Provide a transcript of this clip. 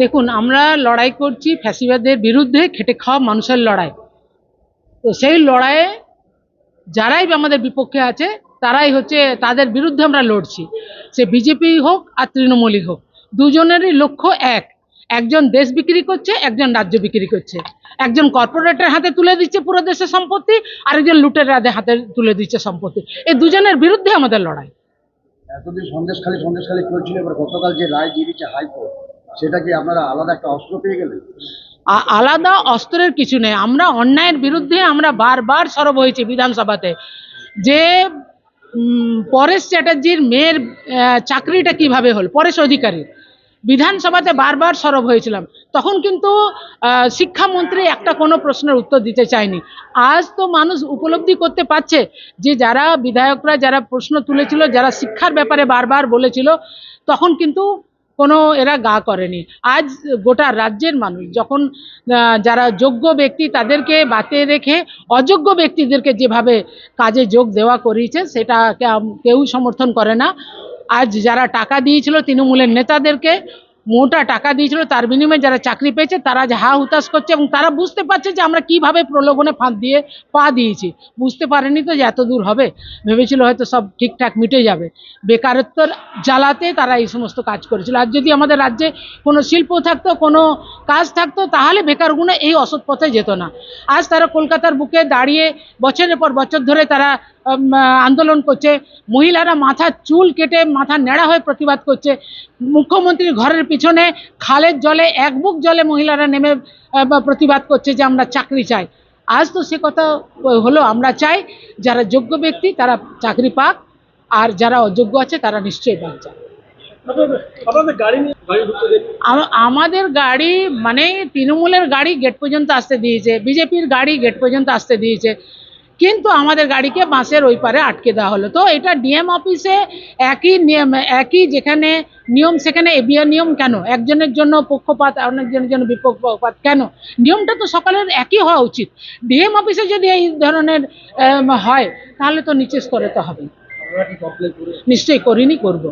দেখুন, আমরা লড়াই করছি ফ্যাসিবাদের বিরুদ্ধে খেটে খাওয়া মানুষের লড়াই। তো সেই লড়াইয়ে যারাই আমাদের বিপক্ষে আছে, তারাই হচ্ছে তাদের বিরুদ্ধে আমরা লড়ছি। সে বিজেপি হোক আর তৃণমূলই হোক, দুজনেরই লক্ষ্য এক। একজন দেশ বিক্রি করছে, একজন রাজ্য বিক্রি করছে। একজন কর্পোরেটের হাতে তুলে দিচ্ছে পুরো দেশের সম্পত্তি, আরেকজন লুটের হাতে তুলে দিচ্ছে সম্পত্তি। এই দুজনের বিরুদ্ধে আমাদের লড়াই। এতদিন সন্দেশখালী সন্দেশখালী চলছিল, এবার গতকাল যে রায় দিয়ে দিচ্ছে হাইকোর্ট সেটা কি আপনারা আলাদা একটা অস্ত্র পেয়ে গেলেন? আলাদা অস্ত্রের কিছু নেই। আমরা অন্যায়ের বিরুদ্ধে আমরা বারবার সরব হয়েছি বিধানসভাতে। যে পরেশ চ্যাটার্জির মেয়ের চাকরিটা কীভাবে হল? পরেশ অধিকারী বিধানসভাতে বারবার সরব হয়েছিলাম। তখন কিন্তু শিক্ষামন্ত্রী একটা কোনো প্রশ্নের উত্তর দিতে চায়নি। আজ তো মানুষ উপলব্ধি করতে পারছে যে, যারা বিধায়করা যারা প্রশ্ন তুলেছিল, যারা শিক্ষার ব্যাপারে বারবার বলেছিল, তখন কিন্তু কোনো এরা গা করেনি। আজ গোটা রাজ্যের মানুষ যখন যারা যোগ্য ব্যক্তি তাদেরকে বাতে রেখে অযোগ্য ব্যক্তিদেরকে যেভাবে কাজে যোগ দেওয়া করিয়েছে আম- কেউ সমর্থন করে না। আজ যারা টাকা দিয়েছিল তৃণমূলের নেতাদেরকে মোটা টাকা দিয়েছিল, তার বিনিময়ে যারা চাকরি পেয়েছে তারা যে হা হুতাশ করছে এবং তারা বুঝতে পারছে যে আমরা কীভাবে প্রলোভনে ফাঁদ দিয়ে পা দিয়েছি। বুঝতে পারেনি তো যে এত দূর হবে। ভেবেছিল হয়তো সব ঠিকঠাক মিটে যাবে। বেকারত্বর জ্বালাতে তারা এই সমস্ত কাজ করেছিল। আর যদি আমাদের রাজ্যে কোনো শিল্প থাকতো, কোনো কাজ থাকতো, তাহলে বেকারগুলো এই অসৎ পথে যেত না। আজ তারা কলকাতার বুকে দাঁড়িয়ে বছরের পর বছর ধরে তারা আন্দোলন করছে। মহিলারা মাথার চুল কেটে মাথা নেড়া হয়ে প্রতিবাদ করছে। মুখ্যমন্ত্রীর ঘরের পিছনে খালের জলে, এক বুক জলে মহিলারা নেমে প্রতিবাদ করছে যে আমরা চাকরি চাই। আজ তো সে কথা হলো আমরা চাই। যারা যোগ্য ব্যক্তি, তারা চাকরি পাক। আর যারা অযোগ্য আছে, তারা নিশ্চয়ই পাক আম- আমাদের গাড়ি মানে তৃণমূলের গাড়ি গেট পর্যন্ত আসতে দিয়েছে। বিজেপির গাড়ি গেট পর্যন্ত আসতে দিয়েছে। কিন্তু আমাদের গাড়িকে বাসের ওই পারে আটকে দেওয়া হলো। তো এটা ডিএম অফিসে একই নিয়ম, একই যেখানে নিয়ম, সেখানে এবিআর নিয়ম কেন? একজনের জন্য পক্ষপাত অনেকজনের জন্য বিপক্ষপাত কেন? নিয়মটা তো সকলের একই হওয়া উচিত। ডিএম অফিসে যদি এই ধরনের হয়, তাহলে তো নিচের স্তরে তো হবে নিশ্চয়ই করিনি, করব।